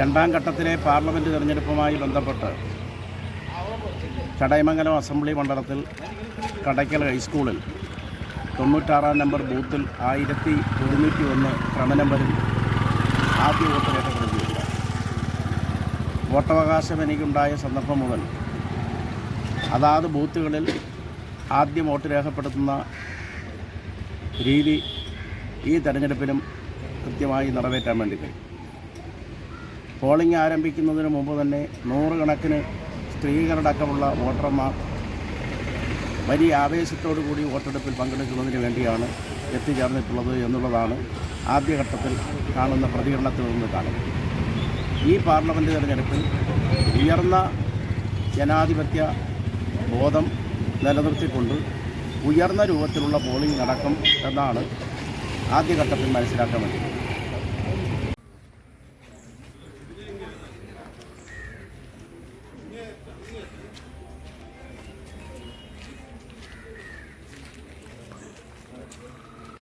രണ്ടാം ഘട്ടത്തിലെ പാർലമെന്റ് തിരഞ്ഞെടുപ്പുമായി ബന്ധപ്പെട്ട് ചടയമംഗലം അസംബ്ലി മണ്ഡലത്തിൽ കടയ്ക്കൽ ഹൈസ്കൂളിൽ തൊണ്ണൂറ്റാറാം നമ്പർ ബൂത്തിൽ ആയിരത്തി ഒരുന്നൂറ്റി ഒന്ന് ക്രമനമ്പറിൽ ആദ്യ വോട്ട് രേഖപ്പെടുത്തിയിട്ടുണ്ട്. വോട്ടവകാശം എനിക്കുണ്ടായ സന്ദർഭം മുതൽ അതാത് ബൂത്തുകളിൽ ആദ്യം വോട്ട് രേഖപ്പെടുത്തുന്ന രീതി ഈ തെരഞ്ഞെടുപ്പിലും കൃത്യമായി നിറവേറ്റാൻ വേണ്ടി കഴിയും. പോളിംഗ് ആരംഭിക്കുന്നതിന് മുമ്പ് തന്നെ നൂറുകണക്കിന് സ്ത്രീകളടക്കമുള്ള വോട്ടർമാർ വലിയ ആവേശത്തോടു കൂടി വോട്ടെടുപ്പിൽ പങ്കെടുക്കുന്നതിന് വേണ്ടിയാണ് എത്തിച്ചേർന്നിട്ടുള്ളത് എന്നുള്ളതാണ് ആദ്യഘട്ടത്തിൽ കാണുന്ന പ്രതികരണത്തിൽ നിന്ന് കാണുന്നത്. ഈ പാർലമെന്റ് തിരഞ്ഞെടുപ്പിൽ ഉയർന്ന ജനാധിപത്യ ബോധം നിലനിർത്തിക്കൊണ്ട് ഉയർന്ന രൂപത്തിലുള്ള പോളിംഗ് നടക്കും എന്നാണ് ആദ്യഘട്ടത്തിൽ മനസ്സിലാക്കാൻ വേണ്ടി